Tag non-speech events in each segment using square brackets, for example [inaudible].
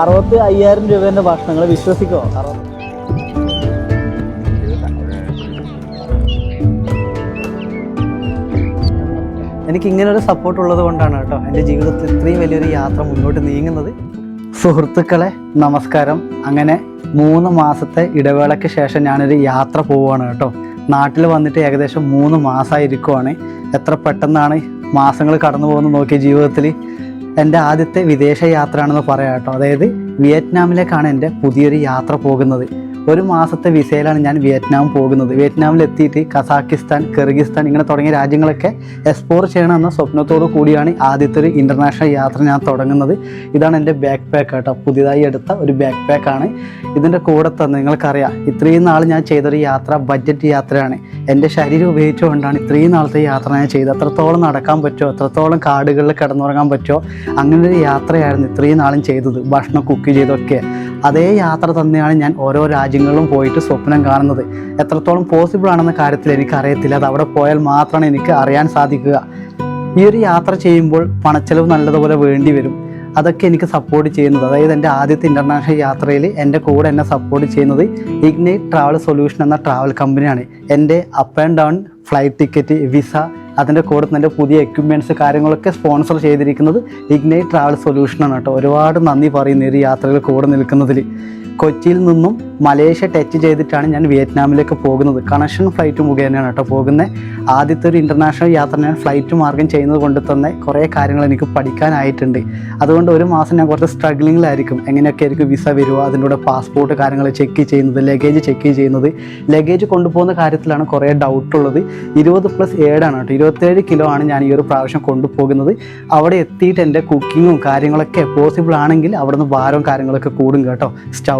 അറുപത്തി അയ്യായിരം രൂപേന്റെ ഭക്ഷണങ്ങൾ വിശ്വസിക്കോ? എനിക്ക് ഇങ്ങനെ ഒരു സപ്പോർട്ട് ഉള്ളത് കൊണ്ടാണ് കേട്ടോ എന്റെ ജീവിതത്തിൽ ഇത്രയും വലിയൊരു യാത്ര മുന്നോട്ട് നീങ്ങുന്നത്. സുഹൃത്തുക്കളെ നമസ്കാരം. അങ്ങനെ മൂന്ന് മാസത്തെ ഇടവേളയ്ക്ക് ശേഷം ഞാനൊരു യാത്ര പോവുകയാണ് കേട്ടോ. നാട്ടിൽ വന്നിട്ട് ഏകദേശം മൂന്ന് മാസമായിരിക്കുവാണ്. എത്ര പെട്ടെന്നാണ് മാസങ്ങൾ കടന്നു പോകുന്നത് നോക്കിയ ജീവിതത്തിൽ. എന്റെ ആദ്യത്തെ വിദേശ യാത്രയാണെന്ന് പറയാം കേട്ടോ. അതായത് വിയറ്റ്നാമിലേക്കാണ് എന്റെ പുതിയൊരു യാത്ര പോകുന്നത്. ഒരു മാസത്തെ വിസയിലാണ് ഞാൻ വിയറ്റ്നാം പോകുന്നത്. വിയറ്റ്നാമിൽ എത്തിയിട്ട് കസാക്കിസ്ഥാൻ കിർഗിസ്ഥാൻ ഇങ്ങനെ തുടങ്ങിയ രാജ്യങ്ങളൊക്കെ എക്സ്പ്ലോർ ചെയ്യണമെന്ന സ്വപ്നത്തോടു കൂടിയാണ് ആദ്യത്തെ ഒരു ഇന്റർനാഷണൽ യാത്ര ഞാൻ തുടങ്ങുന്നത്. ഇതാണ് എന്റെ ബാക്ക് പാക്ക് കേട്ടോ. പുതിയതായി എടുത്ത ഒരു ബാക്ക് പാക്കാണ് ഇതിന്റെ കൂടെ തന്നെ നിങ്ങൾക്കറിയാം ഇത്രയും നാൾ ഞാൻ ചെയ്തൊരു യാത്ര ബഡ്ജറ്റ് യാത്രയാണ്. എന്റെ ശരീരം ഉപയോഗിച്ചുകൊണ്ടാണ് ഇത്രയും നാളത്തെ യാത്ര ഞാൻ ചെയ്തത്. അത്രത്തോളം നടക്കാൻ പറ്റുമോ അത്രത്തോളം കാടുകളിൽ കിടന്നുറങ്ങാൻ പറ്റുമോ ഒരു യാത്രയായിരുന്നു ഇത്രയും നാളും ചെയ്തത്. ഭക്ഷണം കുക്ക് ചെയ്തൊക്കെ. അതേ യാത്ര തന്നെയാണ് ഞാൻ ഓരോ രാജ്യങ്ങളിലും പോയിട്ട് സ്വപ്നം കാണുന്നത്. എത്രത്തോളം പോസിബിൾ ആണെന്ന കാര്യത്തിൽ എനിക്കറിയത്തില്ല. അത് അവിടെ പോയാൽ മാത്രമാണ് എനിക്ക് അറിയാൻ സാധിക്കുക. ഈ ഒരു യാത്ര ചെയ്യുമ്പോൾ പണച്ചെലവ് നല്ലതുപോലെ വേണ്ടി വരും. അതൊക്കെ എനിക്ക് സപ്പോർട്ട് ചെയ്യുന്നത്. അതായത് എന്റെ ആദ്യത്തെ ഇന്റർനാഷണൽ യാത്രയിൽ എന്റെ കൂടെ എന്നെ സപ്പോർട്ട് ചെയ്യുന്നത് ഇഗ്നൈറ്റ് ട്രാവൽ സൊല്യൂഷൻ എന്ന ട്രാവൽ കമ്പനിയാണ് എന്റെ up and down flight ticket visa അതിന്റെ കൂടെ തന്നെ പുതിയ എക്യുപ്മെന്റ്സ് കാര്യങ്ങളൊക്കെ സ്പോൺസർ ചെയ്തിരിക്കുന്നത് ഇഗ്നൈറ്റ് ട്രാവൽ സൊല്യൂഷനാണ് കേട്ടോ. ഒരുപാട് നന്ദി പറയുന്നു ഈ യാത്രകൾ കൂടെ നിൽക്കുന്നതിൽ. കൊച്ചിയിൽ നിന്നും മലേഷ്യ ടച്ച് ചെയ്തിട്ടാണ് ഞാൻ വിയറ്റ്നാമിലേക്ക് പോകുന്നത്. കണക്ഷൻ ഫ്ലൈറ്റ് മുഖേനയാണ് കേട്ടോ പോകുന്നത് ആദ്യത്തെ ഒരു ഇന്റർനാഷണൽ യാത്ര ഞാൻ ഫ്ലൈറ്റ് മാർഗം ചെയ്യുന്നത് കൊണ്ട് തന്നെ കുറേ കാര്യങ്ങൾ എനിക്ക് പഠിക്കാനായിട്ടുണ്ട്. അതുകൊണ്ട് ഒരു മാസം ഞാൻ കുറച്ച് സ്ട്രഗ്ലിങ്ങിലായിരിക്കും എങ്ങനെയൊക്കെ ആയിരിക്കും വിസ വരുമോ അതിന്റെ പാസ്പോർട്ട് കാര്യങ്ങൾ ചെക്ക് ചെയ്യുന്നത് ലഗേജ് ചെക്ക് ചെയ്യുന്നത്. ലഗേജ് കൊണ്ടുപോകുന്ന കാര്യത്തിലാണ് കുറേ ഡൗട്ട് ഉള്ളത്. ഇരുപത് പ്ലസ് ഏഴാണ് കേട്ടോ. ഇരുപത്തേഴ് കിലോ ആണ് ഞാൻ ഈ ഒരു പ്രാവശ്യം കൊണ്ടുപോകുന്നത്. അവിടെ എത്തിയിട്ട് എന്റെ കുക്കിങ്ങും കാര്യങ്ങളൊക്കെ പോസിബിൾ ആണെങ്കിൽ അവിടുന്ന് ഭാരവും കാര്യങ്ങളൊക്കെ കൂടും കേട്ടോ.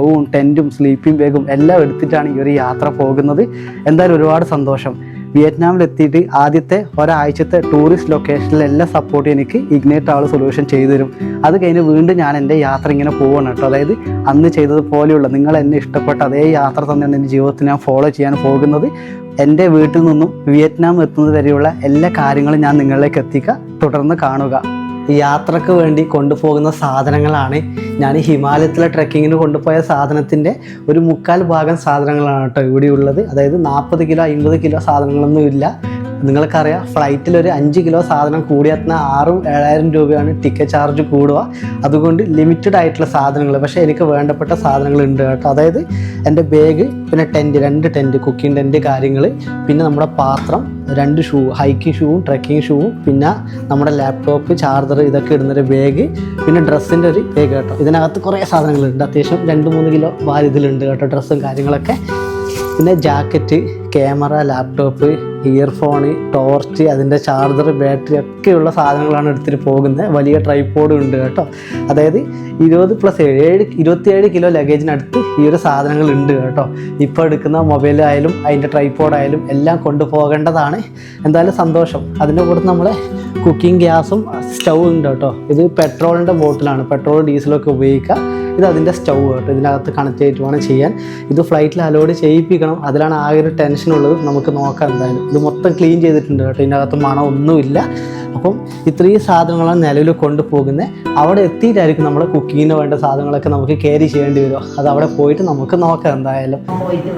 സ്റ്റൗവും ടെന്റും സ്ലീപ്പിംഗ് ബാഗും എല്ലാം എടുത്തിട്ടാണ് ഈ ഒരു യാത്ര പോകുന്നത്. എന്തായാലും ഒരുപാട് സന്തോഷം. വിയറ്റ്നാമിൽ എത്തിയിട്ട് ആദ്യത്തെ ഒരാഴ്ചത്തെ ടൂറിസ്റ്റ് ലൊക്കേഷനിൽ എല്ലാ സപ്പോർട്ടും എനിക്ക് ഇഗ്നേറ്റ് ആൾ സൊല്യൂഷൻ ചെയ്തു തരും. അത് കഴിഞ്ഞ് വീണ്ടും ഞാൻ എന്റെ യാത്ര ഇങ്ങനെ പോവാണ് കേട്ടോ. അതായത് അന്ന് ചെയ്തതുപോലെയുള്ള നിങ്ങൾ എന്നെ ഇഷ്ടപ്പെട്ട അതേ യാത്ര തന്നെയാണ് എന്റെ ജീവിതത്തിൽ ഞാൻ ഫോളോ ചെയ്യാൻ പോകുന്നത്. എന്റെ വീട്ടിൽ നിന്നും വിയറ്റ്നാം എത്തുന്നത് വരെയുള്ള എല്ലാ കാര്യങ്ങളും ഞാൻ നിങ്ങളിലേക്ക് എത്തിക്കുക. തുടർന്ന് കാണുക. യാത്രയ്ക്ക് വേണ്ടി കൊണ്ടുപോകുന്ന സാധനങ്ങളാണ്. ഞാൻ ഹിമാലയത്തിലെ ട്രക്കിങ്ങിന് കൊണ്ടുപോയ സാധനത്തിന്റെ ഒരു മുക്കാൽ ഭാഗം സാധനങ്ങളാണ് കേട്ടോ ഇവിടെ ഉള്ളത്. അതായത് നാൽപ്പത് കിലോ അമ്പത് കിലോ സാധനങ്ങളൊന്നും ഇല്ല നിങ്ങൾക്കറിയാം ഫ്ലൈറ്റിൽ ഒരു അഞ്ച് കിലോ സാധനം കൂടിയെത്തുന്ന ആറും ഏഴായിരം രൂപയാണ് ടിക്കറ്റ് ചാർജ് കൂടുക. അതുകൊണ്ട് ലിമിറ്റഡ് ആയിട്ടുള്ള സാധനങ്ങൾ പക്ഷേ എനിക്ക് വേണ്ടപ്പെട്ട സാധനങ്ങൾ ഉണ്ട് കേട്ടോ. അതായത് എന്റെ ബാഗ് പിന്നെ ടെന്റ് രണ്ട് ടെന്റ് കുക്കിംഗ് ടെന്റ് കാര്യങ്ങൾ പിന്നെ നമ്മുടെ പാത്രം രണ്ട് ഷൂ ഹൈക്കിംഗ് ഷൂവും ട്രക്കിംഗ് ഷൂവും പിന്നെ നമ്മുടെ ലാപ്ടോപ്പ് ചാർജർ ഇതൊക്കെ ഇടുന്നൊരു ബാഗ് പിന്നെ ഡ്രസ്സിന്റെ ഒരു ബാഗ് കേട്ടോ. ഇതിനകത്ത് കുറേ സാധനങ്ങളുണ്ട്. അത്യാവശ്യം രണ്ട് മൂന്ന് കിലോ വാരിതിലുണ്ട് കേട്ടോ ഡ്രസ്സും കാര്യങ്ങളൊക്കെ. പിന്നെ jacket camera laptop earphone torch അതിന്റെ ചാർജർ ബാറ്ററി ഒക്കെയുള്ള സാധനങ്ങളാണ് എടുത്തിട്ട് പോകുന്നത്. വലിയ ട്രൈപ്പോഡും ഉണ്ട് കേട്ടോ. അതായത് ഇരുപത് പ്ലസ് ഏഴ് ഏഴ് ഇരുപത്തിയേഴ് കിലോ ലഗേജിനടുത്ത് ഈ ഒരു സാധനങ്ങൾ ഉണ്ട് കേട്ടോ. ഇപ്പോൾ എടുക്കുന്ന മൊബൈലായാലും അതിന്റെ ട്രൈപ്പോഡായാലും എല്ലാം കൊണ്ടുപോകേണ്ടതാണ്. എന്തായാലും സന്തോഷം. അതിന്റെ കൂടെ നമ്മളെ കുക്കിംഗ് ഗ്യാസും സ്റ്റൗ ഉണ്ട് കേട്ടോ. ഇത് പെട്രോളിന്റെ ബോട്ടിലാണ് പെട്രോൾ ഡീസലൊക്കെ ഉപയോഗിക്കുക. ഇത് അതിന്റെ സ്റ്റൗ കേട്ടോ. ഇതിനകത്ത് കണക്ട് ചെയ്തിട്ട് വേണം ചെയ്യാൻ. ഇത് ഫ്ലൈറ്റിൽ അലോഡ് ചെയ്യിപ്പിക്കണം. അതിലാണ് ആകെ ഒരു ടെൻഷൻ ഉള്ളത്. നമുക്ക് നോക്കാം എന്തായാലും. ഇത് മൊത്തം ക്ലീൻ ചെയ്തിട്ടുണ്ട് കേട്ടോ. ഇതിനകത്ത് മണം ഒന്നുമില്ല അപ്പം ഇത്രയും സാധനങ്ങളാണ് നിലവിൽ കൊണ്ടുപോകുന്നത്. അവിടെ എത്തിയിട്ടായിരിക്കും നമ്മുടെ കുക്കിങ്ങിന് വേണ്ട സാധനങ്ങളൊക്കെ നമുക്ക് ക്യാരി ചെയ്യേണ്ടി വരും അത് അവിടെ പോയിട്ട് നമുക്ക് നോക്കാം എന്തായാലും. പോയിട്ട്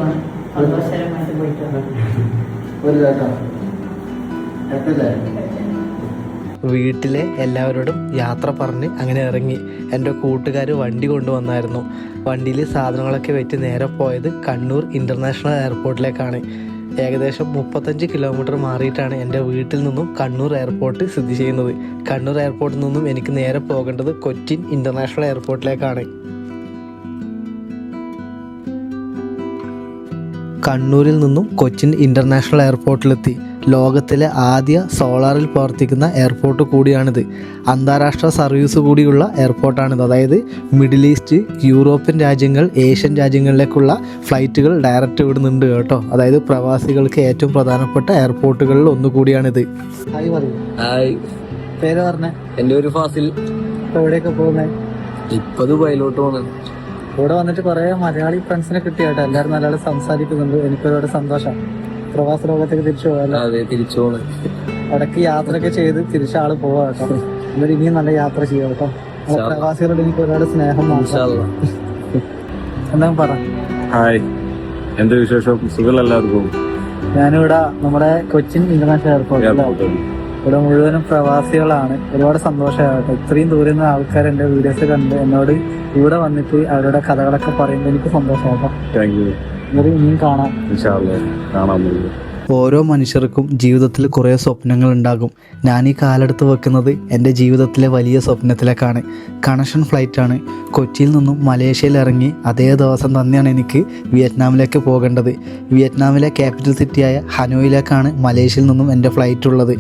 വീട്ടിലെ എല്ലാവരോടും യാത്ര പറഞ്ഞ് അങ്ങനെ ഇറങ്ങി. എന്റെ കൂട്ടുകാർ വണ്ടി കൊണ്ടുവന്നായിരുന്നു. വണ്ടിയിൽ സാധനങ്ങളൊക്കെ വെച്ച് നേരെ പോയത് കണ്ണൂർ ഇന്റർനാഷണൽ എയർപോർട്ടിലേക്കാണ്. ഏകദേശം മുപ്പത്തഞ്ച് കിലോമീറ്റർ മാറിയിട്ടാണ് എന്റെ വീട്ടിൽ നിന്നും കണ്ണൂർ എയർപോർട്ട് സ്ഥിതി ചെയ്യുന്നത്. കണ്ണൂർ എയർപോർട്ടിൽ നിന്നും എനിക്ക് നേരെ പോകേണ്ടത് കൊച്ചിൻ ഇന്റർനാഷണൽ എയർപോർട്ടിലേക്കാണ്. കണ്ണൂരിൽ നിന്നും കൊച്ചിൻ ഇന്റർനാഷണൽ എയർപോർട്ടിലെത്തി. ലോകത്തിലെ ആദ്യ സോളാറിൽ പ്രവർത്തിക്കുന്ന എയർപോർട്ട് കൂടിയാണിത്. അന്താരാഷ്ട്ര സർവീസ് കൂടിയുള്ള എയർപോർട്ടാണിത്. അതായത് മിഡിൽ ഈസ്റ്റ് യൂറോപ്യൻ രാജ്യങ്ങൾ ഏഷ്യൻ രാജ്യങ്ങളിലേക്കുള്ള ഫ്ലൈറ്റുകൾ ഡയറക്റ്റ് വിടുന്നുണ്ട് കേട്ടോ. അതായത് പ്രവാസികൾക്ക് ഏറ്റവും പ്രധാനപ്പെട്ട എയർപോർട്ടുകളിൽ ഒന്നുകൂടിയാണിത് ഹായ് പറയൂ ഹായ്. പേര് പറഞ്ഞേ. എന്റെ ഒരു ഫാസിൽ. ഇപ്പോൾ എവിടെയൊക്കെ പോകുന്നത് ഇപ്പൊ ദുബായിലോട്ട് പോണ്. ഇവിടെ വന്നിട്ട് കുറെ മലയാളി ഫ്രണ്ട്സിനെ കിട്ടിയാട്ടോ. എല്ലാവരും നല്ലപോലെ സംസാരിക്കുന്നുണ്ട്. എനിക്കൊരുപാട് സന്തോഷം. പ്രവാസ ലോകത്തേക്ക് തിരിച്ചു പോകാമല്ലോ അതെ തിരിച്ചു പോണ് ഇടയ്ക്ക് യാത്രയൊക്കെ ചെയ്ത് തിരിച്ച ആൾ പോവാ കേട്ടോ. എന്നിട്ട് ഇനിയും നല്ല യാത്ര ചെയ്യാം കേട്ടോ. പ്രവാസികളോട് എനിക്ക് ഒരുപാട് സ്നേഹം. എന്താ പറ. ഹായ്. എന്റെ വിശേഷം? സുഖം എല്ലാവർക്കും ഞാനിവിടെ നമ്മുടെ കൊച്ചിൻ ഇന്റർനാഷണൽ എയർപോർട്ടിലാണ് എയർപോർട്ടിൽ. ഇവിടെ മുഴുവനും പ്രവാസികളാണ്. ഒരുപാട് സന്തോഷമാകട്ടെ ഇത്രയും ദൂരെ നിന്ന് ആൾക്കാർ എന്റെ വീഡിയോസ് കണ്ട് എന്നോട് ഇവിടെ വന്നിട്ട് അവരുടെ കഥകളൊക്കെ പറയുമ്പോൾ എനിക്ക് സന്തോഷമായിട്ടോ താങ്ക് യു ഇവർ ഇനിയും കാണാം. കാണാൻ ഓരോ മനുഷ്യർക്കും ജീവിതത്തിൽ കുറേ സ്വപ്നങ്ങൾ ഉണ്ടാകും. ഞാൻ ഈ കാലെടുത്ത് വെക്കുന്നത് എന്റെ ജീവിതത്തിലെ വലിയ സ്വപ്നത്തിലേക്കാണ്. കണക്ഷൻ ഫ്ലൈറ്റാണ്. കൊച്ചിയിൽ നിന്നും മലേഷ്യയിൽ ഇറങ്ങി അതേ ദിവസം തന്നെയാണ് എനിക്ക് വിയറ്റ്നാമിലേക്ക് പോകേണ്ടത്. വിയറ്റ്നാമിലെ ക്യാപിറ്റൽ സിറ്റിയായ ഹനോയിലേക്കാണ് മലേഷ്യയിൽ നിന്നും എന്റെ ഫ്ലൈറ്റ് ഉള്ളത്.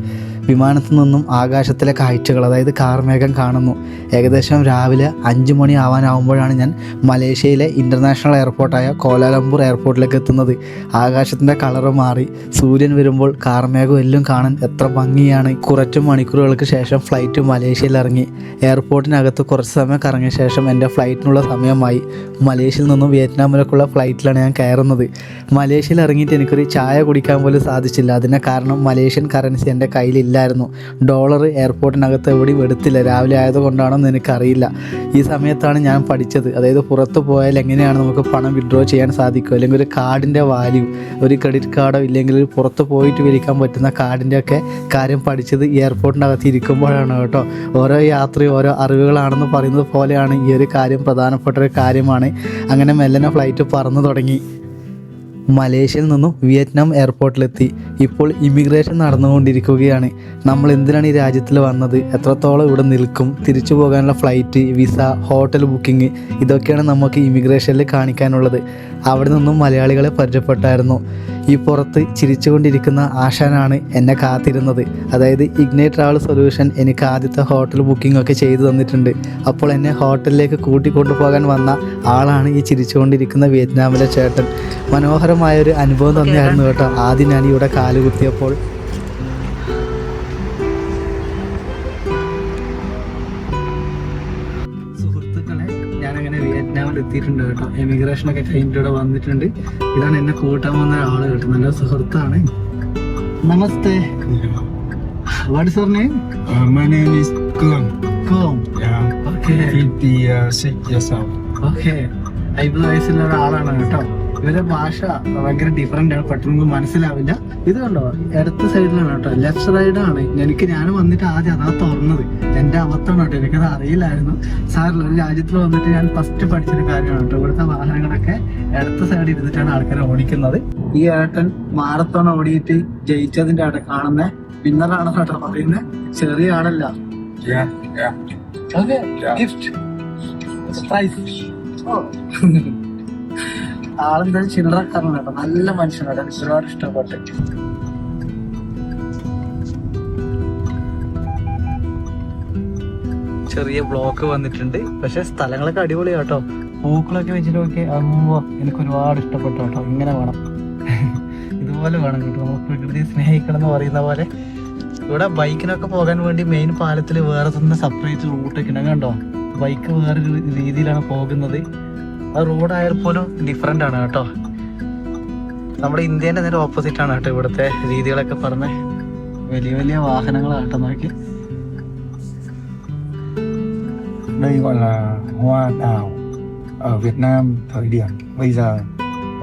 വിമാനത്തിൽ നിന്നും ആകാശത്തിലെ കാഴ്ചകൾ അതായത് കാർമേഘം കാണുന്നു. ഏകദേശം രാവിലെ അഞ്ച് മണി ആവാനാവുമ്പോഴാണ് ഞാൻ മലേഷ്യയിലെ ഇന്റർനാഷണൽ എയർപോർട്ടായ കോലാലംപൂർ എയർപോർട്ടിലേക്ക് എത്തുന്നത്. ആകാശത്തിന്റെ കളറ് മാറി. സൂര്യൻ വരുമ്പോൾ കാർമേഘം എല്ലാം കാണാൻ എത്ര ഭംഗിയാണ്. കുറച്ച് മണിക്കൂറുകൾക്ക് ശേഷം ഫ്ലൈറ്റ് മലേഷ്യയിൽ ഇറങ്ങി. എയർപോർട്ടിനകത്ത് കുറച്ച് സമയം കറങ്ങിയ ശേഷം എന്റെ ഫ്ലൈറ്റിനുള്ള സമയമായി. മലേഷ്യയിൽ നിന്നും വിയറ്റ്നാമിലേക്കുള്ള ഫ്ലൈറ്റിലാണ് ഞാൻ കയറുന്നത്. മലേഷ്യയിൽ ഇറങ്ങിയിട്ട് എനിക്കൊരു ചായ കുടിക്കാൻ പോലും സാധിച്ചില്ല. അതിന് കാരണം മലേഷ്യൻ കറൻസി എന്റെ കയ്യിലില്ലായിരുന്നു ഡോളർ എയർപോർട്ടിനകത്ത് എവിടെയും എടുത്തില്ല. രാവിലെ ആയതുകൊണ്ടാണെന്ന് എനിക്കറിയില്ല. ഈ സമയത്താണ് ഞാൻ പഠിച്ചത്. അതായത് പുറത്ത് പോയാൽ എങ്ങനെയാണ് നമുക്ക് പണം വിഡ്രോ ചെയ്യാൻ സാധിക്കുക? അല്ലെങ്കിൽ ഒരു കാർഡിന്റെ വാല്യൂ ഒരു ക്രെഡിറ്റ് കാർഡോ ഇല്ലെങ്കിൽ പുറത്ത് പോയിട്ട് വിളിക്കാൻ പറ്റുന്ന കാർഡിന്റെ ഒക്കെ കാര്യം പഠിച്ചത് എയർപോർട്ടിനകത്ത് ഇരിക്കുമ്പോഴാണ് കേട്ടോ. ഓരോ യാത്രയും ഓരോ അറിവുകളാണെന്ന് പറയുന്നത് പോലെയാണ് ഈ ഒരു കാര്യം. പ്രധാനപ്പെട്ട ഒരു കാര്യമാണ്. അങ്ങനെ മെല്ലനെ ഫ്ലൈറ്റ് പറന്നു തുടങ്ങി. മലേഷ്യയിൽ നിന്നും വിയറ്റ്നാം എയർപോർട്ടിലെത്തി. ഇപ്പോൾ ഇമിഗ്രേഷൻ നടന്നുകൊണ്ടിരിക്കുകയാണ്. നമ്മൾ എന്തിനാണ് ഈ രാജ്യത്തിൽ വന്നത്? എത്രത്തോളം ഇവിടെ നിൽക്കും? തിരിച്ചു പോകാനുള്ള ഫ്ലൈറ്റ് വിസ ഹോട്ടൽ ബുക്കിംഗ് ഇതൊക്കെയാണ് നമുക്ക് ഇമിഗ്രേഷനിൽ കാണിക്കാനുള്ളത്. അവിടെ നിന്നും മലയാളികളെ പരിചയപ്പെട്ടായിരുന്നു. ഈ പുറത്ത് ചിരിച്ചുകൊണ്ടിരിക്കുന്ന ആശാനാണ് എന്നെ കാത്തിരുന്നത്. അതായത് ഇഗ്നൈറ്റ് ട്രാവൽ സൊല്യൂഷൻ എനിക്ക് ആദ്യത്തെ ഹോട്ടൽ ബുക്കിംഗ് ഒക്കെ ചെയ്തു തന്നിട്ടുണ്ട്. അപ്പോൾ എന്നെ ഹോട്ടലിലേക്ക് കൂട്ടിക്കൊണ്ടുപോകാൻ വന്ന ആളാണ് ഈ ചിരിച്ചുകൊണ്ടിരിക്കുന്ന വിയറ്റ്നാമിലെ ചേട്ടൻ. മനോഹരമായ ഒരു അനുഭവം തന്നെയായിരുന്നു കേട്ടോ. ആദ്യം ഞാൻ ഇവിടെ കാലുകുത്തിയപ്പോൾ എത്തിയിട്ടുണ്ട് കേട്ടോ. എമിഗ്രേഷൻ ഒക്കെ കഴിഞ്ഞിട്ട് ഇവിടെ വന്നിട്ടുണ്ട്. ഇതാണ് എന്നെ കൂട്ടാൻ വന്ന ആൾ കേട്ടോ. നല്ല സുഹൃത്താണ്. നമസ്തേ. What is your name my name is. Com okay 56 years old. Okay വയസ്സുള്ള ഒരാളാണ് കേട്ടോ. ഇവരുടെ ഭാഷ ഭയങ്കര ഡിഫറെന്റ് ആണ്. പെട്ടെന്ന് മനസ്സിലാവില്ല. ഇത് കണ്ടോ? ഇടത്ത് സൈഡിലാണ് കേട്ടോ. ലെഫ്റ്റ് സൈഡാണ് എനിക്ക് ഞാൻ വന്നിട്ട് ആദ്യം അതാ തുറന്നത്. എന്റെ അബദ്ധമാണ് കേട്ടോ. എനിക്കത് അറിയില്ലായിരുന്നു. സാറില്ല ഒരു രാജ്യത്തിൽ വന്നിട്ട് ഞാൻ ഫസ്റ്റ് പഠിച്ചൊരു കാര്യമാണ് കേട്ടോ. ഇവിടുത്തെ വാഹനങ്ങളൊക്കെ ഇടത്ത് സൈഡ് ഇരുന്നിട്ടാണ് ആൾക്കാരെ ഓടിക്കുന്നത്. ഈ ഏട്ടൻ മാരത്തോൺ ഓടിയിട്ട് ജയിച്ചതിന്റെ അവിടെ കാണുന്ന വിന്നറാണ് കേട്ടോ. പറയുന്നത് ചെറിയ ആളല്ല. ഗിഫ്റ്റ് സർപ്രൈസ് [laughs] ആളെന്തായാലും ചില്ലറക്കാരനാണ് കേട്ടോ. നല്ല മനുഷ്യനാണ് എനിക്ക് ഒരുപാട് ഇഷ്ടപ്പെട്ടു. ചെറിയ ബ്ലോക്ക് വന്നിട്ടുണ്ട്. പക്ഷെ സ്ഥലങ്ങളൊക്കെ അടിപൊളി കേട്ടോ പൂക്കളൊക്കെ വെച്ചിട്ട് നോക്കി അമ്മോ എനിക്ക് ഒരുപാട് ഇഷ്ടപ്പെട്ടു കേട്ടോ. ഇങ്ങനെ വേണം. ഇതുപോലെ വേണം കേട്ടോ. നമ്മൾ പ്രകൃതിയെ സ്നേഹിക്കണം എന്ന് പറയുന്ന പോലെ. ഇവിടെ ബൈക്കിനൊക്കെ പോകാൻ വേണ്ടി മെയിൻ പാലത്തിൽ വേറെ തന്നെ സെപ്പറേറ്റ് റൂട്ടൊക്കെ ഉണ്ട്. കണ്ടോ? ബൈക്ക് വേറെ രീതിയിലാണ് പോകുന്നത്. ആ റോഡ് ആയാൽ പോലും ഡിഫറെന്റ് ആണ് കേട്ടോ. നമ്മുടെ ഇന്ത്യേന്റെ നേരെ ഓപ്പോസിറ്റ് ആണ് കേട്ടോ ഇവിടുത്തെ രീതികളൊക്കെ പറഞ്ഞ്. വലിയ വലിയ വാഹനങ്ങളാട്ടോ നോക്കി. Đây gọi là hoa đào ở Việt Nam thời điểm bây giờ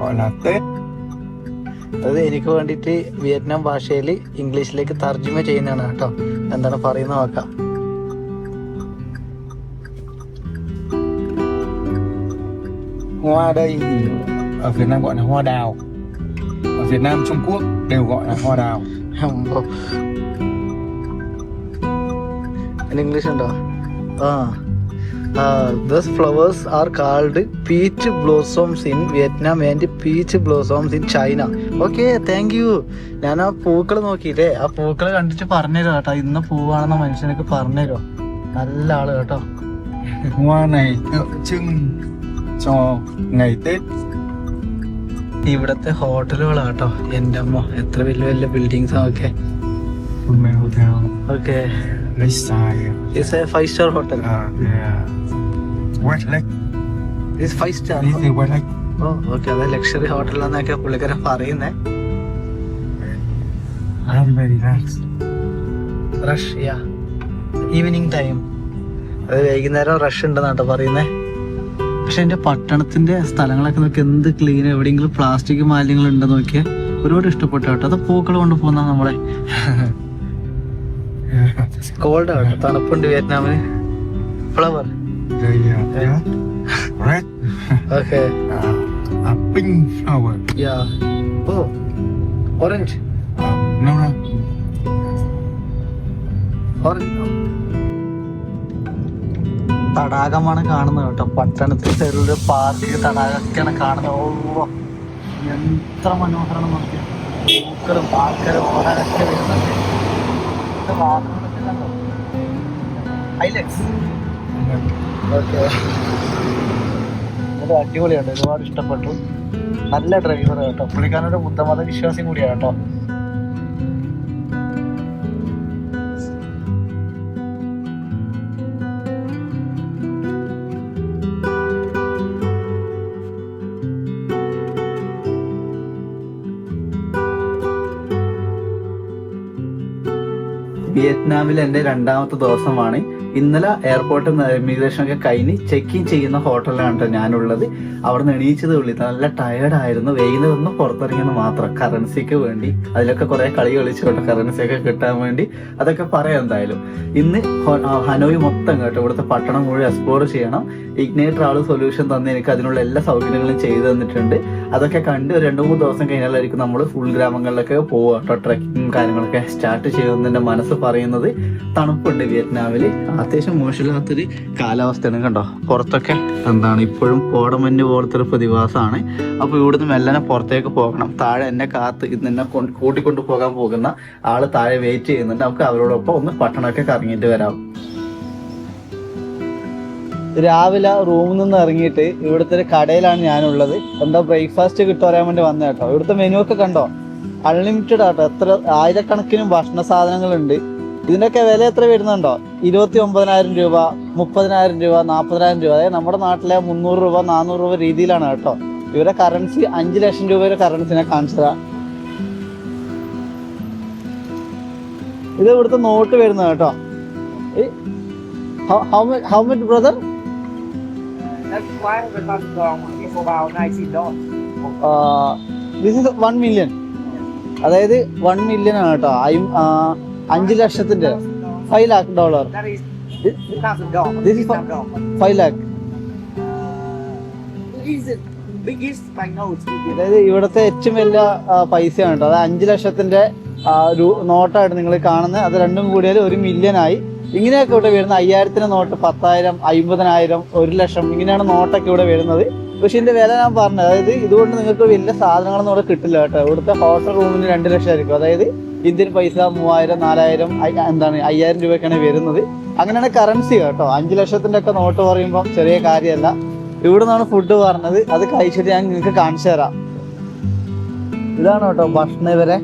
gọi là Tết. അത് എനിക്ക് വേണ്ടിയിട്ട് വിയറ്റ്നാം ഭാഷയിൽ ഇംഗ്ലീഷിലേക്ക് തർജമ ചെയ്യുന്നതാണ് കേട്ടോ. എന്താണ് പറയുന്നത് നോക്കാം. Hoa đây thì ở Việt Nam gọi là hoa đào. Ở Việt Nam, Trung Quốc đều gọi là hoa đào. അമ്പോ ഇംഗ്ലീഷ് ഉണ്ടോ ആ these flowers are called peach blossoms in Vietnam and peach blossoms in China okay thank you ഞാൻ ആ പൂക്കൾ നോക്കിയില്ലേ? ആ പൂക്കൾ കണ്ടിട്ട് പറഞ്ഞുതരോ കേട്ടോ. ഇന്ന് പൂവാണെന്ന മനുഷ്യനൊക്കെ പറഞ്ഞുതരോ നല്ല ആൾ കേട്ടോ. Hoa này tượng trưng cho ngày Tết. ഇവിടത്തെ ഹോട്ടലുകളാട്ടോ. എന്റെ അമ്മ എത്ര വലിയ വലിയ ബിൽഡിങ്സ് ഒക്കെ. Okay. Five star hotel. Five star. Oh okay. അത് ലക്ഷറി ഹോട്ടലാന്നൊക്കെ പുള്ളിക്കാരൻ പറയുന്നേ. Very, very nice. Rush yeah evening time അത് വൈകുന്നേരം റഷ് ഉണ്ടെന്നാട്ടോ പറയുന്നേ. പക്ഷെ എന്റെ പട്ടണത്തിന്റെ സ്ഥലങ്ങളൊക്കെ നോക്കി എന്ത് ക്ലീൻ എവിടെയെങ്കിലും പ്ലാസ്റ്റിക് മാലിന്യങ്ങൾ ഉണ്ടെന്ന് നോക്കിയാൽ ഒരുപാട് ഇഷ്ടപ്പെട്ടു കേട്ടോ അത് പൂക്കൾ കൊണ്ട് പോകുന്ന നമ്മളെ കോൾഡ് ആണ് തണുപ്പുണ്ട് വിയറ്റ്നാമിന് flower. Okay pink flower. no, no. തടാകമാണ് കാണുന്നത് കേട്ടോ. പട്ടണത്തിൽ ചെറിയ പാർക്ക് തടാകമൊക്കെയാണ് കാണുന്നത്. ഓ എത്ര മനോഹരമാണ് നോക്കിയ. പൂക്കളും ഓടാനൊക്കെ വരുന്നുണ്ട്. അടിപൊളിയാണ്. ഒരുപാട് ഇഷ്ടപ്പെട്ടു. നല്ല ഡ്രൈവർ കേട്ടോ. പുള്ളിക്കാരനൊരു ബുദ്ധമത വിശ്വാസം കൂടിയാണ് കേട്ടോ. വിയറ്റ്നാമിൽ എന്റെ രണ്ടാമത്തെ ദിവസമാണ്. ഇന്നലെ എയർപോർട്ടിൽ നിന്ന് ഇമിഗ്രേഷൻ ഒക്കെ കഴിഞ്ഞ് ചെക്ക് ഇൻ ചെയ്യുന്ന ഹോട്ടലിലാണ് കേട്ടോ ഞാനുള്ളത്. അവിടെ നിന്ന് എണീച്ചത് ഉള്ളി. നല്ല ടയർഡായിരുന്നു ഒന്ന് പുറത്തിറങ്ങിയെന്ന് മാത്രം കറൻസിക്ക് വേണ്ടി. അതിലൊക്കെ കുറെ കളി കളിച്ചു കേട്ടോ കറൻസി ഒക്കെ കിട്ടാൻ വേണ്ടി. അതൊക്കെ പറയാം എന്തായാലും. ഇന്ന് ഹനോയ് മൊത്തം കേട്ടോ. ഇവിടുത്തെ പട്ടണം മുഴുവൻ എക്സ്പ്ലോർ ചെയ്യണം. ഇഗ്നേറ്റർ ആൾ സൊല്യൂഷൻ തന്ന് എനിക്ക് അതിനുള്ള എല്ലാ സൗകര്യങ്ങളും ചെയ്തു തന്നിട്ടുണ്ട്. അതൊക്കെ കണ്ട് രണ്ടു മൂന്ന് ദിവസം കഴിഞ്ഞാലായിരിക്കും നമ്മൾ ഫുൾ ഗ്രാമങ്ങളിലൊക്കെ പോവുക കേട്ടോ ട്രക്കിങ്ങും കാര്യങ്ങളൊക്കെ സ്റ്റാർട്ട് ചെയ്യുന്നതിന്റെ മനസ്സ് പറയുന്നത് തണുപ്പുണ്ട് വിയറ്റ്നാമിൽ. അത്യാവശ്യം മോശമില്ലാത്തൊരു കാലാവസ്ഥയാണ് കണ്ടോ? പുറത്തൊക്കെ എന്താണ് ഇപ്പോഴും കോടമഞ്ഞ് പോലത്തെ ഒരു പ്രതിഭാസമാണ്. അപ്പോൾ ഇവിടുന്ന് മെല്ലനെ പുറത്തേക്ക് പോകണം. താഴെ എന്നെ കാത്ത് ഇന്ന് എന്നെ കൊണ്ട് കൂട്ടിക്കൊണ്ട് പോകാൻ പോകുന്ന ആൾ താഴെ വെയിറ്റ് ചെയ്യുന്നുണ്ട്. നമുക്ക് അവരോടൊപ്പം ഒന്ന് പട്ടണമൊക്കെ കറങ്ങിയിട്ട് വരാം. രാവിലെ റൂമിൽ നിന്ന് ഇറങ്ങിയിട്ട് ഇവിടുത്തെ ഒരു കടയിലാണ് ഞാനുള്ളത്. എന്താ ബ്രേക്ക്ഫാസ്റ്റ് കിട്ടും പറയാൻ വേണ്ടി വന്ന കേട്ടോ ഇവിടുത്തെ മെനു ഒക്കെ കണ്ടോ? അൺലിമിറ്റഡ് ആട്ടോ. എത്ര ആയിരക്കണക്കിന് ഭക്ഷണ സാധനങ്ങളുണ്ട്. ഇതിന്റെയൊക്കെ വില എത്ര വരുന്നുണ്ടോ? ഇരുപത്തി ഒമ്പതിനായിരം രൂപ മുപ്പതിനായിരം രൂപ നാൽപ്പതിനായിരം രൂപ. അതായത് നമ്മുടെ നാട്ടിലെ മുന്നൂറ് രൂപ നാനൂറ് രൂപ രീതിയിലാണ് കേട്ടോ. ഇവരെ കറൻസി അഞ്ച് ലക്ഷം രൂപയുടെ കറൻസിനെ കാണിച്ചതാ ഇത് ഇവിടുത്തെ നോട്ട് വരുന്നത് കേട്ടോ how much brother why the last song is about 19 dollars. This is one million അതായത് വൺ മില്യൺ ആണ് കേട്ടോ അഞ്ച് ലക്ഷത്തിന്റെ five lakh dollar That is 2,000 dollars. This is for- dollars. Five lakh. അതായത് ഇവിടുത്തെ ഏറ്റവും വലിയ പൈസയാണ് കേട്ടോ അതായത് അഞ്ച് ലക്ഷത്തിന്റെ നോട്ടായിട്ട് നിങ്ങൾ കാണുന്നത്. അത് രണ്ടും കൂടിയാൽ ഒരു മില്യൺ ആയി. ഇങ്ങനെയൊക്കെ ഇവിടെ വരുന്ന അയ്യായിരത്തിന് നോട്ട് പത്തായിരം അമ്പതിനായിരം ഒരു ലക്ഷം ഇങ്ങനെയാണ് നോട്ടൊക്കെ ഇവിടെ വരുന്നത്. പക്ഷെ ഇതിന്റെ വില ഞാൻ പറഞ്ഞത് അതായത് ഇതുകൊണ്ട് നിങ്ങൾക്ക് വലിയ സാധനങ്ങളൊന്നും ഇവിടെ കിട്ടില്ല കേട്ടോ. ഇവിടുത്തെ ഹോട്ടൽ റൂമിന് രണ്ട് ലക്ഷം ആയിരിക്കും. അതായത് ഇന്ത്യൻ പൈസ മൂവായിരം നാലായിരം എന്താണ് അയ്യായിരം രൂപയൊക്കെയാണ് വരുന്നത്. അങ്ങനെയാണ് കറൻസി കേട്ടോ. അഞ്ച് ലക്ഷത്തിന്റെ ഒക്കെ നോട്ട് പറയുമ്പോൾ ചെറിയ കാര്യമല്ല. ഇവിടെ നിന്നാണ് ഫുഡ് പറഞ്ഞത്. അത് കഴിച്ചിട്ട് ഞാൻ നിങ്ങൾക്ക് കാണിച്ചു തരാം. ഇതാണ് കേട്ടോ ഭക്ഷണം ഇവരെ.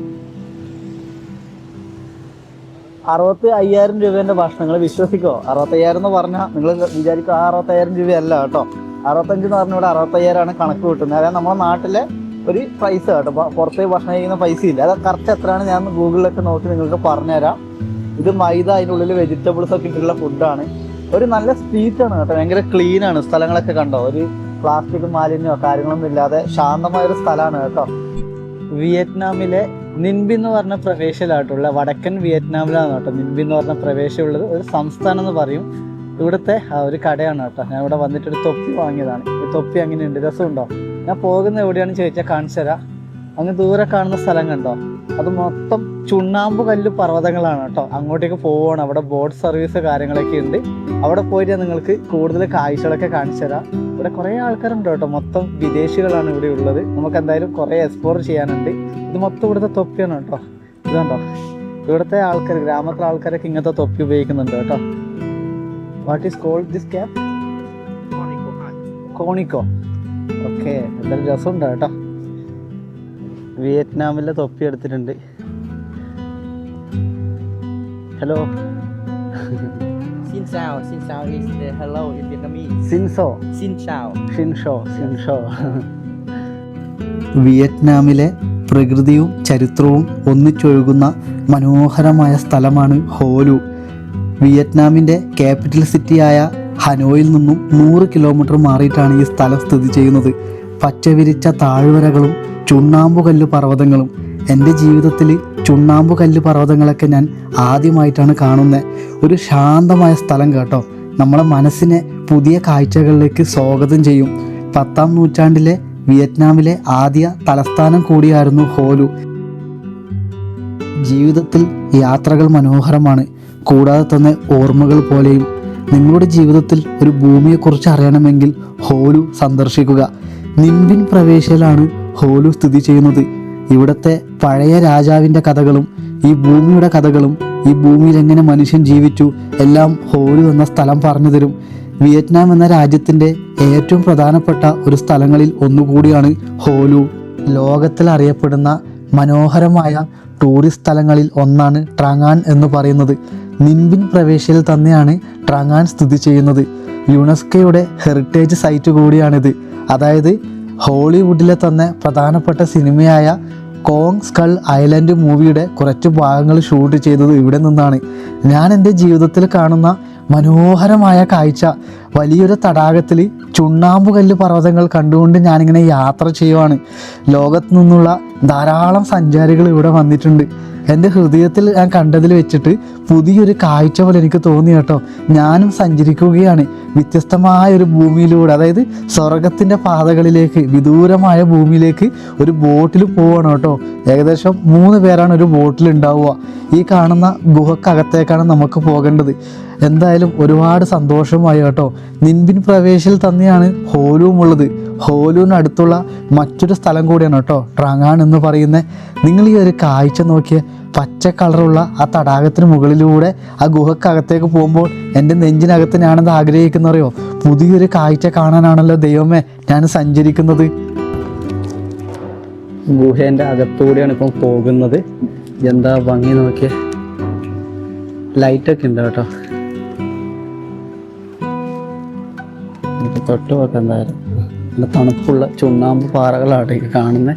അറുപത്തി അയ്യായിരം രൂപേന്റെ ഭക്ഷണങ്ങൾ വിശ്വസിക്കോ? അറുപത്തയ്യായിരം എന്ന് പറഞ്ഞാൽ നിങ്ങൾ വിചാരിക്കും ആ അറുപത്തയ്യായിരം രൂപയല്ല കേട്ടോ. അറുപത്തഞ്ച് എന്ന് പറഞ്ഞ ഇവിടെ അറുപത്തയ്യായിരമാണ് കണക്ക് കിട്ടുന്നത്. അതായത് നമ്മുടെ നാട്ടിലെ ഒരു പൈസ കേട്ടോ. പുറത്ത് ഭക്ഷണം കഴിക്കുന്ന പൈസ ഇല്ല. അത് കറക്റ്റ് എത്രയാണ് ഞാൻ ഗൂഗിളിലൊക്കെ നോക്കി നിങ്ങൾക്ക് പറഞ്ഞുതരാം. ഇത് മൈദ അതിന്റെ ഉള്ളിൽ വെജിറ്റബിൾസ് ഒക്കെ ഇട്ടിട്ടുള്ള ഫുഡാണ് ഒരു നല്ല സ്ട്രീറ്റ് ആണ് കേട്ടോ. ഭയങ്കര ക്ലീൻ ആണ്. സ്ഥലങ്ങളൊക്കെ കണ്ടോ? ഒരു പ്ലാസ്റ്റിക് മാലിന്യമോ കാര്യങ്ങളൊന്നും ഇല്ലാതെ ശാന്തമായ ഒരു സ്ഥലമാണ് കേട്ടോ. വിയറ്റ്നാമിലെ നിൻബി എന്ന് പറഞ്ഞ പ്രവേശിലായിട്ടുള്ള വടക്കൻ വിയറ്റ്നാമിലാണ് കേട്ടോ. നിൻബി എന്ന് പറഞ്ഞ പ്രവേശമുള്ളത് ഒരു സംസ്ഥാനം എന്ന് പറയും. ഇവിടുത്തെ ഒരു കടയാണ് കേട്ടോ. ഞാൻ ഇവിടെ വന്നിട്ട് ഒരു തൊപ്പി വാങ്ങിയതാണ്. ഈ തൊപ്പി അങ്ങനെയുണ്ട് രസമുണ്ടോ? ഞാൻ പോകുന്ന എവിടെയാണെന്ന് ചോദിച്ചാൽ കാണിച്ചു അങ്ങ് ദൂരെ കാണുന്ന സ്ഥലം കണ്ടോ? അത് മൊത്തം ചുണ്ണാമ്പ് കല്ല് പർവതങ്ങളാണ് കേട്ടോ. അങ്ങോട്ടേക്ക് പോവുകയാണ് അവിടെ ബോട്ട് സർവീസ് കാര്യങ്ങളൊക്കെ ഉണ്ട്. അവിടെ പോയിട്ട് നിങ്ങൾക്ക് കൂടുതൽ കാഴ്ചകളൊക്കെ കാണിച്ചു തരാം ഇവിടെ കുറേ ആൾക്കാരുണ്ട് കേട്ടോ. മൊത്തം വിദേശികളാണ് ഇവിടെ ഉള്ളത്. നമുക്ക് എന്തായാലും കുറേ എക്സ്പ്ലോർ ചെയ്യാനുണ്ട്. ഇത് മൊത്തം ഇവിടുത്തെ തൊപ്പിയാണ് കേട്ടോ. ഇത് കണ്ടോ? ഇവിടുത്തെ ആൾക്കാർ ഗ്രാമത്തിലെ ആൾക്കാരൊക്കെ ഇങ്ങനത്തെ തൊപ്പി ഉപയോഗിക്കുന്നുണ്ട് കേട്ടോ. What is called this cap കോണിക്കോ. Okay എന്തായാലും രസമുണ്ട് കേട്ടോ. വിയറ്റ്നാമിലെ തൊപ്പി എടുത്തിട്ടുണ്ട്. Hello. Xin chào, xin chào is the hello in Vietnamese. Xin സിൻസോ Xin chào. Xin so, xin ഷിൻഷോ വിയറ്റ്നാമിലെ [laughs] പ്രകൃതിയും ചരിത്രവും ഒന്നിച്ചൊഴുകുന്ന മനോഹരമായ സ്ഥലമാണ് ഹോലു വിയറ്റ്നാമിന്റെ ക്യാപിറ്റൽ സിറ്റിയായ ഹനോയിൽ നിന്നും നൂറ് കിലോമീറ്റർ മാറിയിട്ടാണ് ഈ സ്ഥലം സ്ഥിതി ചെയ്യുന്നത് പച്ചവിരിച്ച താഴ്വരകളും ചുണ്ണാമ്പുകല്ല് പർവതങ്ങളും എന്റെ ജീവിതത്തിൽ ചുണ്ണാമ്പുകല്ല് പർവതങ്ങളൊക്കെ ഞാൻ ആദ്യമായിട്ടാണ് കാണുന്നത് ഒരു ശാന്തമായ സ്ഥലം കേട്ടോ. നമ്മളെ മനസ്സിനെ പുതിയ കാഴ്ചകളിലേക്ക് സ്വാഗതം ചെയ്യും. പത്താം നൂറ്റാണ്ടിലെ വിയറ്റ്നാമിലെ ആദ്യ തലസ്ഥാനം കൂടിയായിരുന്നു ഹോലു. ജീവിതത്തിൽ യാത്രകൾ മനോഹരമാണ്. കൂടാതെ തന്നെ ഓർമ്മകൾ പോലെയും. നിങ്ങളുടെ ജീവിതത്തിൽ ഒരു ഭൂമിയെക്കുറിച്ച് അറിയണമെങ്കിൽ ഹോലു സന്ദർശിക്കുക. നിമ്പിൻ പ്രവേശയിലാണ് ഹോലു സ്ഥിതി ചെയ്യുന്നത്. ഇവിടുത്തെ പഴയ രാജാവിന്റെ കഥകളും ഈ ഭൂമിയുടെ കഥകളും ഈ ഭൂമിയിൽ എങ്ങനെ മനുഷ്യൻ ജീവിച്ചു എല്ലാം ഹോലു എന്ന സ്ഥലം പറഞ്ഞു തരും. വിയറ്റ്നാം എന്ന രാജ്യത്തിന്റെ ഏറ്റവും പ്രധാനപ്പെട്ട ഒരു സ്ഥലങ്ങളിൽ ഒന്നുകൂടിയാണ് ഹോലു. ലോകത്തിൽ അറിയപ്പെടുന്ന മനോഹരമായ ടൂറിസ്റ്റ് സ്ഥലങ്ങളിൽ ഒന്നാണ് ട്രാങ്ങാൻ എന്ന് പറയുന്നത്. നിൻബിൻ പ്രവേശയിൽ തന്നെയാണ് ട്രാങ്ങാൻ സ്ഥിതി ചെയ്യുന്നത്. യുനെസ്കോയുടെ ഹെറിറ്റേജ് സൈറ്റ് കൂടിയാണിത്. അതായത് ഹോളിവുഡിലെ തന്നെ പ്രധാനപ്പെട്ട സിനിമയായ കോങ് സ്കൾ ഐലൻഡ് മൂവിയുടെ കുറച്ച് ഭാഗങ്ങൾ ഷൂട്ട് ചെയ്തത് ഇവിടെ നിന്നാണ്. ഞാൻ എന്റെ ജീവിതത്തിൽ കാണുന്ന മനോഹരമായ കാഴ്ച വലിയൊരു തടാകത്തിൽ ചുണ്ണാമ്പുകല്ല് പർവതങ്ങൾ കണ്ടുകൊണ്ട് ഞാനിങ്ങനെ യാത്ര ചെയ്യുവാണ്. ലോകത്തു നിന്നുള്ള ധാരാളം സഞ്ചാരികൾ ഇവിടെ വന്നിട്ടുണ്ട്. എന്റെ ഹൃദയത്തിൽ ഞാൻ കണ്ടതിൽ വെച്ചിട്ട് പുതിയൊരു കാഴ്ച പോലെ എനിക്ക് തോന്നി കേട്ടോ. ഞാനും സഞ്ചരിക്കുകയാണ് വ്യത്യസ്തമായ ഒരു ഭൂമിയിലൂടെ അതായത് സ്വർഗത്തിന്റെ പാതകളിലേക്ക് വിദൂരമായ ഭൂമിയിലേക്ക് ഒരു ബോട്ടിൽ പോവാണ് കേട്ടോ. ഏകദേശം മൂന്ന് പേരാണ് ഒരു ബോട്ടിൽ ഉണ്ടാവുക. ഈ കാണുന്ന ഗുഹക്കകത്തേക്കാണ് നമുക്ക് പോകേണ്ടത്. എന്തായാലും ഒരുപാട് സന്തോഷമായി കേട്ടോ. നിൻപിൻ പ്രവേശിൽ തന്നെയാണ് ഹോലുവും ഉള്ളത്. ഹോലുവിന് അടുത്തുള്ള മറ്റൊരു സ്ഥലം കൂടിയാണ് കേട്ടോ ട്രാങ്ങാൻ എന്ന് പറയുന്നത് നിങ്ങൾ ഈ ഒരു കാഴ്ച നോക്കിയ പച്ച കളറുള്ള ആ തടാകത്തിന് മുകളിലൂടെ ആ ഗുഹക്കകത്തേക്ക് പോകുമ്പോൾ എന്റെ നെഞ്ചിനകത്ത് ഞാനത് ആഗ്രഹിക്കുന്നറിയോ പുതിയൊരു കാഴ്ച കാണാനാണല്ലോ ദൈവമേ ഞാൻ സഞ്ചരിക്കുന്നത്. ഗുഹേന്റെ അകത്തൂടെയാണ് ഇപ്പം പോകുന്നത്. എന്താ ഭംഗി നോക്കിയ. ലൈറ്റൊക്കെ ഉണ്ട് കേട്ടോ. നമുക്ക് തൊട്ട് നോക്കാം എന്തായാലും നല്ല തണുപ്പുള്ള ചുണ്ണാമ്പ് പാറകളാണ് ഈ കാണുന്നത്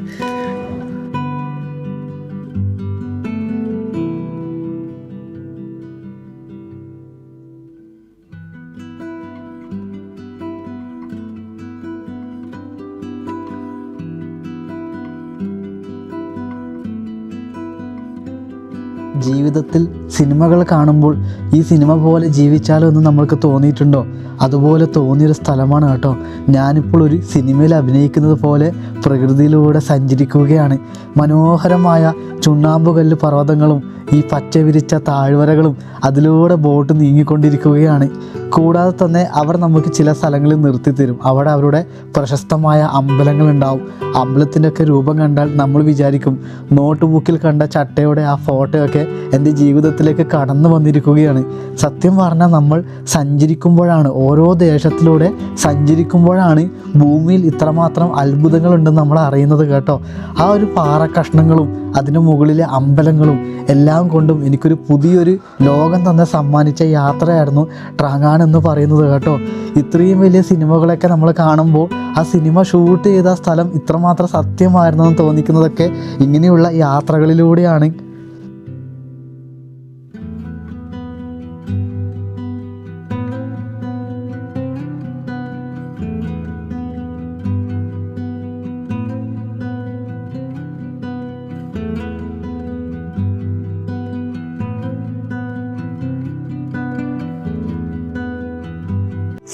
ജീവിതത്തിൽ സിനിമകൾ കാണുമ്പോൾ ഈ സിനിമ പോലെ ജീവിച്ചാലോ എന്ന് നമ്മൾക്ക് തോന്നിയിട്ടുണ്ടോ? അതുപോലെ തോന്നിയൊരു സ്ഥലമാണ് കേട്ടോ. ഞാനിപ്പോൾ ഒരു സിനിമയിൽ അഭിനയിക്കുന്നത് പോലെ പ്രകൃതിയിലൂടെ സഞ്ചരിക്കുകയാണ്. മനോഹരമായ ചുണ്ണാമ്പുകല്ല് പർവതങ്ങളും ഈ പച്ച വിരിച്ച താഴ്വരകളും അതിലൂടെ ബോട്ട് നീങ്ങിക്കൊണ്ടിരിക്കുകയാണ്. കൂടാതെ തന്നെ അവർ നമുക്ക് ചില സ്ഥലങ്ങളിൽ നിർത്തി തരും അവിടെ അവരുടെ പ്രശസ്തമായ അമ്പലങ്ങൾ ഉണ്ടാവും അമ്പലത്തിന്റെ ഒക്കെ രൂപം കണ്ടാൽ നമ്മൾ വിചാരിക്കും നോട്ട് ബുക്കിൽ കണ്ട ചട്ടയുടെ ആ ഫോട്ടോയൊക്കെ എന്റെ ജീവിതത്തിലേക്ക് കടന്നു വന്നിരിക്കുകയാണ്. സത്യം പറഞ്ഞാൽ നമ്മൾ സഞ്ചരിക്കുമ്പോഴാണ് ഓരോ ദേശത്തിലൂടെ സഞ്ചരിക്കുമ്പോഴാണ് ഭൂമിയിൽ ഇത്രമാത്രം അത്ഭുതങ്ങളുണ്ടെന്ന് നമ്മൾ അറിയുന്നത് കേട്ടോ. ആ ഒരു പാറ കഷ്ണങ്ങളും അതിന് മുകളിലെ അമ്പലങ്ങളും എല്ലാം കൊണ്ടും എനിക്കൊരു പുതിയൊരു ലോകം തന്നെ സമ്മാനിച്ച യാത്രയായിരുന്നു ട്രാങ്ങാൻ എന്ന് പറയുന്നത് കേട്ടോ. ഇത്രയും വലിയ സിനിമകളൊക്കെ നമ്മൾ കാണുമ്പോൾ ആ സിനിമ ഷൂട്ട് ചെയ്ത സ്ഥലം ഇത്രമാത്രം സത്യമായിരുന്നെന്ന് തോന്നിക്കുന്നതൊക്കെ ഇങ്ങനെയുള്ള യാത്രകളിലൂടെയാണ്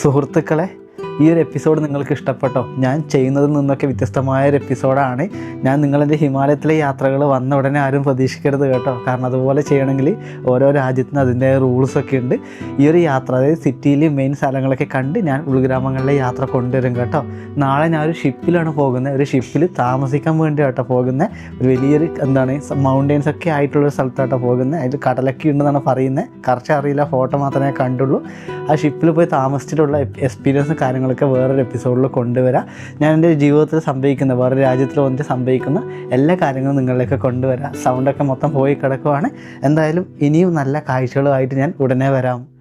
സുഹൃത്തുക്കളെ ഈ ഒരു എപ്പിസോഡ് നിങ്ങൾക്ക് ഇഷ്ടപ്പെട്ടോ? ഞാൻ ചെയ്യുന്നതിൽ നിന്നൊക്കെ വ്യത്യസ്തമായ ഒരു എപ്പിസോഡാണ്. ഞാൻ നിങ്ങളെന്റെ ഹിമാലയത്തിലെ യാത്രകൾ വന്ന ഉടനെ ആരും പ്രതീക്ഷിക്കരുത് കേട്ടോ. കാരണം അതുപോലെ ചെയ്യണമെങ്കിൽ ഓരോ രാജ്യത്തിന് അതിന്റെ റൂൾസൊക്കെ ഉണ്ട്. ഈ ഒരു യാത്ര അതായത് സിറ്റിയിലെ മെയിൻ സ്ഥലങ്ങളൊക്കെ കണ്ട് ഞാൻ ഉൾഗ്രാമങ്ങളിലെ യാത്ര കൊണ്ടുവരും കേട്ടോ. നാളെ ഞാൻ ഒരു ഷിപ്പിലാണ് പോകുന്നത് ഒരു ഷിപ്പിൽ താമസിക്കാൻ വേണ്ടി കേട്ടോ പോകുന്നത് ഒരു വലിയൊരു എന്താണ് മൗണ്ടെയിൻസ് ഒക്കെ ആയിട്ടുള്ള സ്ഥലത്തോട്ടോ പോകുന്നത് അതിൽ കടലൊക്കെ ഉണ്ടെന്നാണ് പറയുന്നത് കറക്റ്റ് അറിയില്ല. ഫോട്ടോ മാത്രമേ കണ്ടുള്ളൂ. ആ ഷിപ്പിൽ പോയി താമസിച്ചിട്ടുള്ള എക്സ്പീരിയൻസും കാര്യങ്ങളൊക്കെ വേറൊരു എപ്പിസോഡിൽ കൊണ്ടുവരാം. ഞാൻ എന്റെ ജീവിതത്തിൽ സംഭവിക്കുന്ന വേറെ രാജ്യത്തിൽ വന്നിട്ട് സംഭവിക്കുന്ന എല്ലാ കാര്യങ്ങളും നിങ്ങളിലേക്ക് കൊണ്ടുവരാം. സൗണ്ടൊക്കെ മൊത്തം പോയി കിടക്കുവാണ്. എന്തായാലും ഇനിയും നല്ല കാഴ്ചകളുമായിട്ട് ഞാൻ ഉടനെ വരാം.